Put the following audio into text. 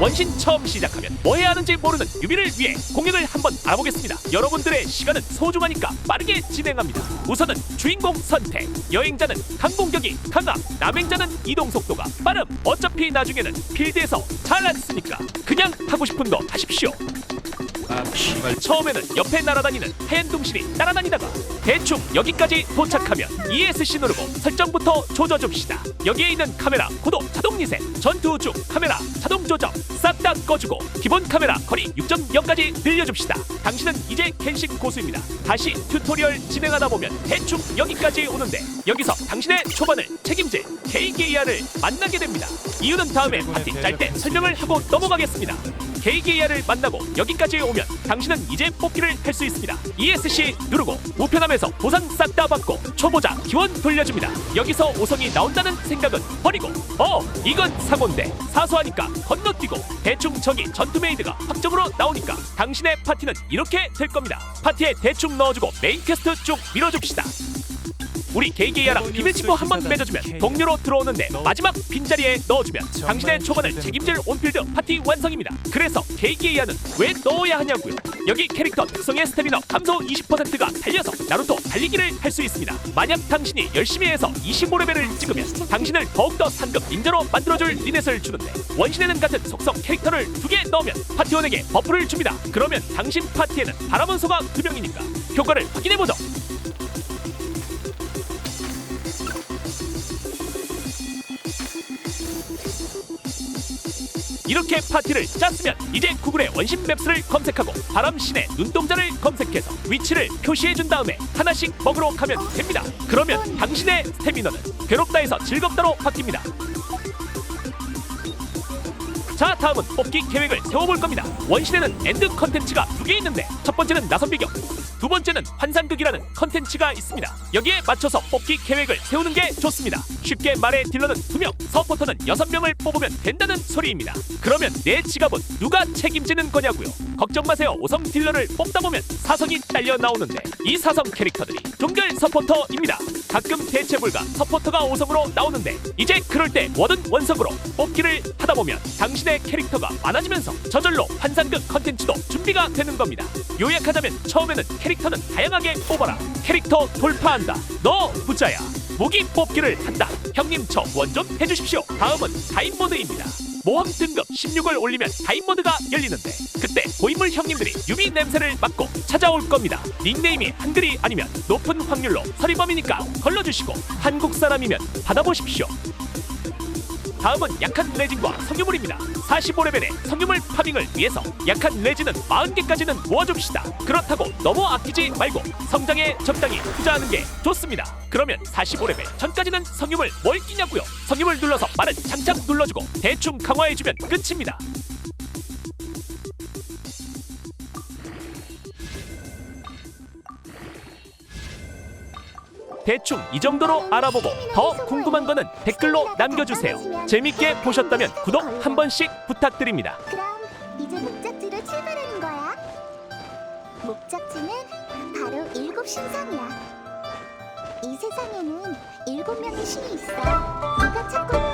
원신 처음 시작하면 뭐 해야 하는지 모르는 유비를 위해 공약을 한번 알아보겠습니다. 여러분들의 시간은 소중하니까 빠르게 진행합니다. 우선은 주인공 선택. 여행자는 항공격이 강함, 남행자는 이동 속도가 빠름. 어차피 나중에는 필드에서 잘안 쓰니까 그냥 하고 싶은 거 하십시오. 아 처음에는 옆에 날아다니는 하얀 둥실이 따라다니다가 대충 여기까지 도착하면 ESC 누르고 설정부터 조져줍시다. 여기에 있는 카메라 고도 자동 리셋, 전투 중 카메라 자동 조정 싹 다 꺼주고 기본 카메라 거리 6.0까지 늘려줍시다. 당신은 이제 켄식 고수입니다. 다시 튜토리얼 진행하다 보면 대충 여기까지 오는데 여기서 당신의 초반을 책임질 KGR을 만나게 됩니다. 이유는 다음에 파티 짤 때 설명을 하고 넘어가겠습니다. KGR을 만나고 여기까지 오면 당신은 이제 뽑기를 할 수 있습니다. ESC 누르고 우편함에서 보상 싹 다 받고 초보자 기원 돌려줍니다. 여기서 5성이 나온다는 생각은 버리고 어 이건 사고인데 사소하니까 건너뛰고 대충 저기 전투 메이드가 확정으로 나오니까 당신의 파티는 이렇게 될 겁니다. 파티에 대충 넣어주고 메인 퀘스트 쭉 밀어줍시다. 우리 게이게이아랑 비밀 친구 한 번 맺어주면 동료로 들어오는데 마지막 빈자리에 넣어주면 당신의 초반을 책임질 온필드 파티 완성입니다. 그래서 게이게이아는 왜 넣어야 하냐고요? 여기 캐릭터 특성의 스태미너 감소 20%가 달려서 나루토 달리기를 할 수 있습니다. 만약 당신이 열심히 해서 25레벨을 찍으면 당신을 더욱더 상급 닌자로 만들어줄 리넷을 주는데 원신에는 같은 속성 캐릭터를 두 개 넣으면 파티원에게 버프를 줍니다. 그러면 당신 파티에는 바라문소가 두 명이니까 효과를 확인해보죠. 이렇게 파티를 짰으면 이제 구글에 원신 맵스를 검색하고 바람신의 눈동자를 검색해서 위치를 표시해준 다음에 하나씩 먹으러 가면 됩니다. 그러면 당신의 스태미너는 괴롭다에서 즐겁다로 바뀝니다. 자 다음은 뽑기 계획을 세워볼 겁니다. 원신에는 엔드 컨텐츠가 두 개 있는데 첫 번째는 나선 비경, 두 번째는 환상극이라는 컨텐츠가 있습니다. 여기에 맞춰서 뽑기 계획을 세우는 게 좋습니다. 쉽게 말해 딜러는 두 명, 서포터는 여섯 명을 뽑으면 된다는 소리입니다. 그러면 내 지갑은 누가 책임지는 거냐고요? 걱정 마세요. 5성 딜러를 뽑다 보면 사성이 딸려 나오는데 이 사성 캐릭터들이 동결 서포터입니다. 가끔 대체 불가 서포터가 5성으로 나오는데 이제 그럴 때 뭐든 원석으로 뽑기를 하다 보면 당신의 캐릭터가 많아지면서 저절로 환상극 컨텐츠도 준비가 되는 겁니다. 요약하자면 처음에는 캐릭터는 다양하게 뽑아라. 캐릭터 돌파한다. 너 부자야. 무기 뽑기를 한다. 형님 저 후원 좀 해주십시오. 다음은 타임 모드입니다. 모험 등급 16을 올리면 타임 모드가 열리는데 그때 고인물 형님들이 유비 냄새를 맡고 찾아올 겁니다. 닉네임이 한글이 아니면 높은 확률로 서리범이니까 걸러주시고 한국 사람이면 받아보십시오. 다음은 약한 레진과 성유물입니다. 45레벨의 성유물 파밍을 위해서 약한 레진은 40개까지는 모아줍시다. 그렇다고 너무 아끼지 말고 성장에 적당히 투자하는 게 좋습니다. 그러면 45레벨 전까지는 성유물 뭘 끼냐고요? 성유물 눌러서 말은 장착 눌러주고 대충 강화해주면 끝입니다. 대충 이 정도로 알아보고 더 궁금한 거는 댓글로 남겨주세요. 재밌게 보셨다면 구독 한 번씩 부탁드립니다. 그럼 이제 목적지로 출발하는 거야. 목적지는 바로 일곱 신성이야. 이 세상에는 일곱 명의 신이 있어. 네가 찾고 있는